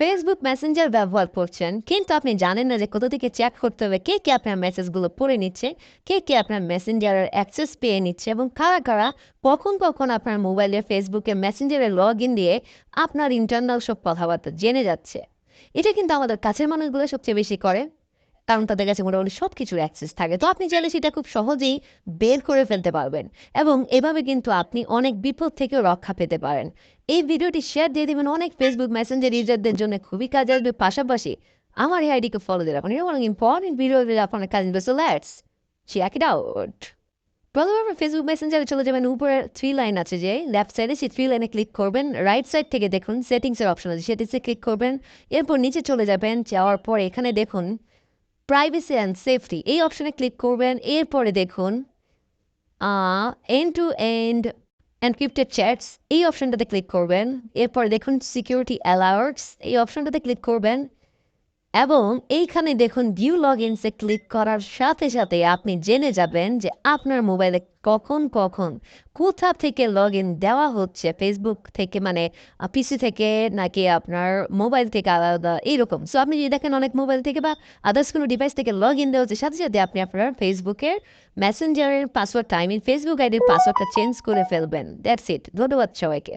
Facebook Messenger ব্যবহার করছেন। কিন্তু আপনি জানেন না যে কোথা থেকে চেক করতে হবে, কে কে আপনার মেসেজগুলো পড়ে নিচ্ছে, কে কে আপনার মেসেঞ্জারের অ্যাক্সেস পেয়ে নিচ্ছে এবং কারা কারা, কখন কখন আপনার মোবাইলে ফেসবুকে মেসেঞ্জারে লগ ইন দিয়ে আপনার ইন্টারনাল সব কথাবার্তা জেনে যাচ্ছে। এটা কিন্তু আমাদের কাছের মানুষগুলো সবচেয়ে বেশি করে। কারণ তাদের কাছে মোটামুটি সব কিছুর অ্যাক্সেস থাকে। তো আপনি চাইলে সেটা খুব সহজেই বের করে ফেলতে পারবেন এবং এভাবে কিন্তু আপনি অনেক বিপদ থেকেও রক্ষা পেতে পারেন। এই ভিডিওটি শেয়ার দিয়ে দেবেন অনেক ফেসবুক মেসেঞ্জার ইউজারদের জন্য খুবই কাজে আসবে। পাশাপাশি আমার এই আইডিকে ফলো দিয়ে রাখুন এটা অনেক ইম্পর্টেন্ট ভিডিও আপনার কাজে so let's check it out প্রথমে ফেসবুক মেসেঞ্জারে চলে যাবেন। উপরে থ্রি লাইন আছে যে লেফট সাইডে সেই থ্রি লাইনে ক্লিক করবেন। রাইট সাইড থেকে দেখুন সেটিংসের অপশন আছে, সেটিংসে ক্লিক করবেন। এরপর নিচে চলে যাবেন। যাওয়ার পর এখানে দেখুন প্রাইভেসি অ্যান্ড সেফটি এই অপশনে ক্লিক করবেন। এরপরে দেখুন end to end encrypted chats এই অপশনটাতে ক্লিক করবেন। এরপরে দেখুন সিকিউরিটি অ্যালার্টস এই অপশনটাতে ক্লিক করবেন। এবং এইখানে দেখুন ভিউ লগ ইনসে ক্লিক করার সাথে সাথে আপনি জেনে যাবেন যে আপনার মোবাইলে কখন কখন, কোথা থেকে লগ ইন দেওয়া হচ্ছে ফেসবুক থেকে মানে পিসি থেকে নাকি আপনার মোবাইল থেকে আলাদা, এইরকম। সো আপনি যদি দেখেন অনেক মোবাইল থেকে বা আদার্স কোনো ডিভাইস থেকে লগ ইন দেওয়া হচ্ছে, সাথে সাথে আপনি আপনার ফেসবুকের মেসেঞ্জারের পাসওয়ার্ডটা আই মিন ফেসবুক আইডির পাসওয়ার্ডটা চেঞ্জ করে ফেলবেন। দ্যাটস ইট ধন্যবাদ সবাইকে।